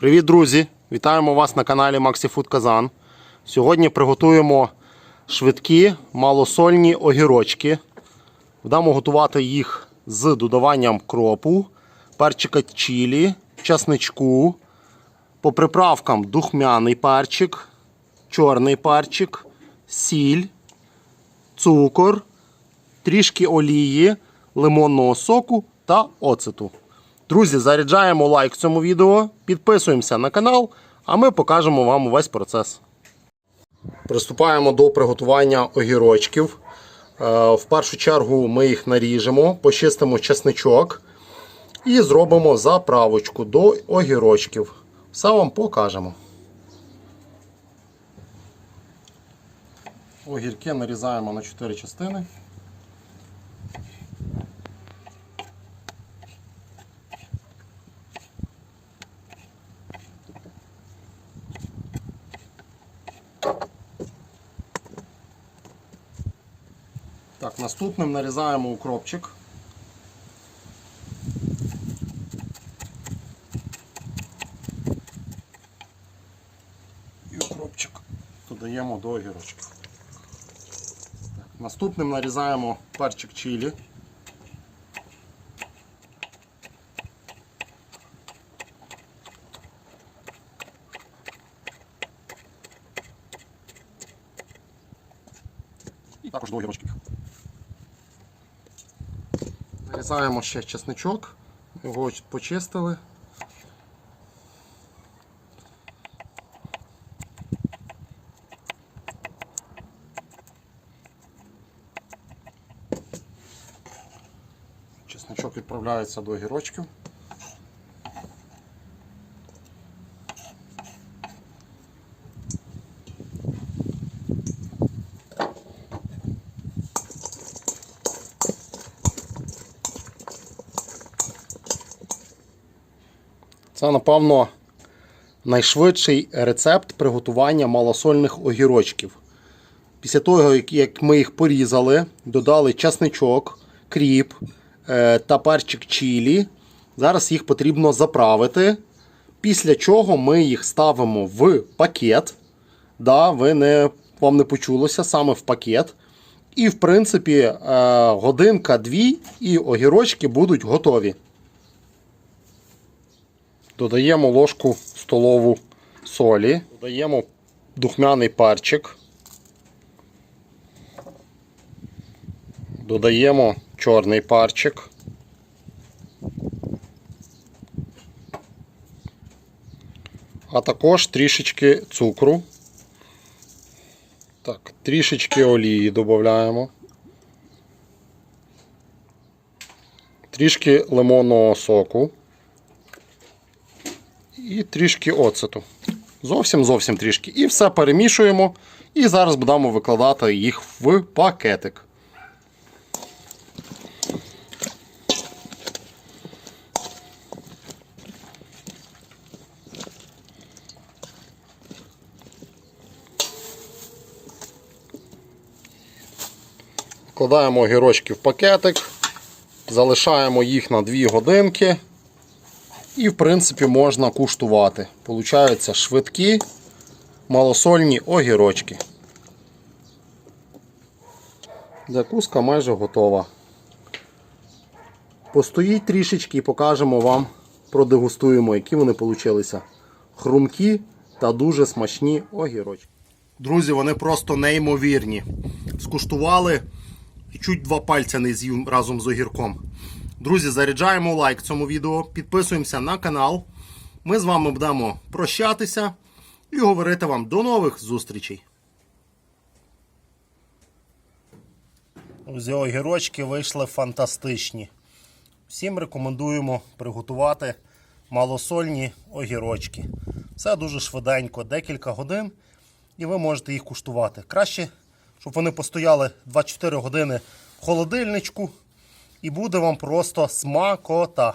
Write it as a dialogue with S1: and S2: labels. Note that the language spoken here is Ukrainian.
S1: Привіт, друзі! Вітаємо вас на каналі MaxiFood Казан. Сьогодні приготуємо швидкі малосольні огірочки. Будемо готувати їх з додаванням кропу, перчика чилі, часничку. По приправкам духмяний перчик, чорний перчик, сіль, цукор, трішки олії, лимонного соку та оцету. Друзі, заряджаємо лайк цьому відео, підписуємося на канал, а ми покажемо вам увесь процес. Приступаємо до приготування огірочків. Е, В першу чергу ми їх наріжемо, почистимо чесничок і зробимо заправочку до огірочків. Все вам покажемо. Огірки нарізаємо на 4 частини. Так, наступним нарізаємо укропчик. І укропчик додаємо до огірочків. Так, наступним нарізаємо перчик чилі. Також до огірочків. Нарізаємо ще чесничок, його почистили. Чесничок відправляється до огірочків. Це, напевно, найшвидший рецепт приготування малосольних огірочків. Після того, як- ми їх порізали, додали часничок, кріп е, та перчик чилі. Зараз їх потрібно заправити. Після чого ми їх ставимо в пакет. Да, ви не, вам не почулося саме в пакет. І, в принципі, е, годинка-дві і огірочки будуть готові. Додаємо ложку столову солі, додаємо духмяний перчик, додаємо чорний перчик, а також трішечки цукру. Так, трішечки олії додаємо. Трішки лимонного соку і трішки оцету. Зовсім зовсім трішки. І все перемішуємо. І зараз будемо викладати їх в пакетик. Вкладаємо огірочки в пакетик, залишаємо їх на 2 годинки. І, в принципі, можна куштувати. Получаються швидкі, малосольні огірочки. Закуска майже готова. Постоїть трішечки і покажемо вам, продегустуємо, які вони получилися. Хрумкі та дуже смачні огірочки. Друзі, вони просто неймовірні. Скуштували чуть два пальця не з'їв разом з огірком. Друзі, заряджаємо лайк цьому відео, підписуємося на канал. Ми з вами будемо прощатися і говорити вам до нових зустрічей. Друзі, огірочки вийшли фантастичні. Всім рекомендуємо приготувати малосольні огірочки. Це дуже швиденько, декілька годин, і ви можете їх куштувати. Краще, щоб вони постояли 24 години в холодильничку і буде вам просто смакота.